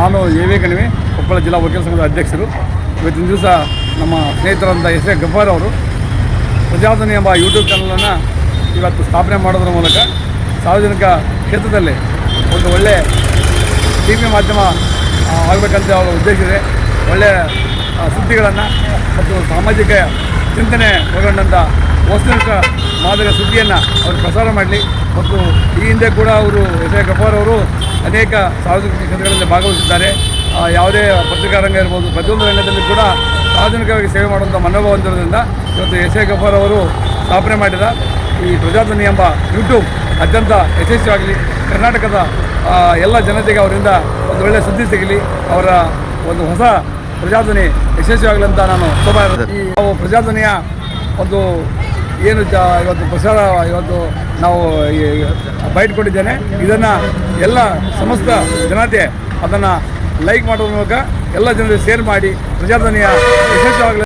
ನಾನು A V ಕಣಿವೆ ಕೊಪ್ಪಳ ಜಿಲ್ಲಾ ವಕೀಲ ಸಂಘದ ಅಧ್ಯಕ್ಷರು. ಇವತ್ತಿನ ದಿವಸ ನಮ್ಮ ಸ್ನೇಹಿತರಾದಂಥ ಎಸ್ ಎ ಗಫಾರ್ ಅವರು. ಪ್ರಜಾಧನಿ ಎಂಬ ಯೂಟ್ಯೂಬ್ ಚಾನಲನ್ನು ಇವತ್ತು ಸ್ಥಾಪನೆ ಮಾಡೋದ್ರ ಮೂಲಕ ಸಾರ್ವಜನಿಕ ಕ್ಷೇತ್ರದಲ್ಲಿ ಒಂದು ಒಳ್ಳೆಯ ಟಿ ವಿ ಮಾಧ್ಯಮ ಆಗಬೇಕಂತ ಅವರ ಉದ್ದೇಶ ಇದೆ. ಒಳ್ಳೆಯ ಸುದ್ದಿಗಳನ್ನು ಮತ್ತು ಸಾಮಾಜಿಕ ಚಿಂತನೆ ಒಳಗೊಂಡಂಥ ವಸ್ತುನಿಷ್ಠ ಮಾದರಿಯ ಸುದ್ದಿಯನ್ನು ಅವರು ಪ್ರಸಾರ ಮಾಡಲಿ. ಮತ್ತು ಈ ಹಿಂದೆ ಕೂಡ ಅವರು ಎಸ್ ಎ ಗಫಾರ್ ಅವರು ಅನೇಕ ಸಾರ್ವಜನಿಕ ಕ್ಷೇತ್ರಗಳಲ್ಲಿ ಭಾಗವಹಿಸಿದ್ದಾರೆ. ಯಾವುದೇ ಪತ್ರಿಕಾ ರಂಗ ಇರ್ಬೋದು, ಪ್ರತಿಯೊಂದು ರಂಗದಲ್ಲಿ ಕೂಡ ಸಾರ್ವಜನಿಕವಾಗಿ ಸೇವೆ ಮಾಡುವಂಥ ಮನೋಭಾವ ಹೊಂದಿರೋದ್ರಿಂದ ಇವತ್ತು ಎಸ್ ಎ ಗಫಾರ್ ಅವರು ಸ್ಥಾಪನೆ ಮಾಡಿದ ಈ ಪ್ರಜಾಧ್ವನಿ ಎಂಬ ಯೂಟ್ಯೂಬ್ ಅತ್ಯಂತ ಯಶಸ್ವಿಯಾಗಲಿ, ಕರ್ನಾಟಕದ ಎಲ್ಲ ಜನತೆಗೆ ಅವರಿಂದ ಒಂದು ಒಳ್ಳೆಯ ಸುದ್ದಿ ಸಿಗಲಿ, ಅವರ ಒಂದು ಹೊಸ ಪ್ರಜಾಧ್ವನಿ ಯಶಸ್ವಿಯಾಗಲಿ ಅಂತ ನಾನು ಶುಭ ನಾವು ಪ್ರಜಾಧ್ವನಿಯ ಒಂದು ಏನು ಇವತ್ತು ಪ್ರಸಾರ ಇವತ್ತು ನಾವು ಬೈಟ್ ಕೊಟ್ಟಿದ್ದೇನೆ. ಇದನ್ನು ಎಲ್ಲ ಸಮಸ್ತ ಜನತೆ ಅದನ್ನು ಲೈಕ್ ಮಾಡೋದ್ರ ಮೂಲಕ ಎಲ್ಲ ಜನರಿಗೆ ಶೇರ್ ಮಾಡಿ ಪ್ರಜಾಧನಿಯ ಯಶಸ್ವಿಯಾಗಲಿ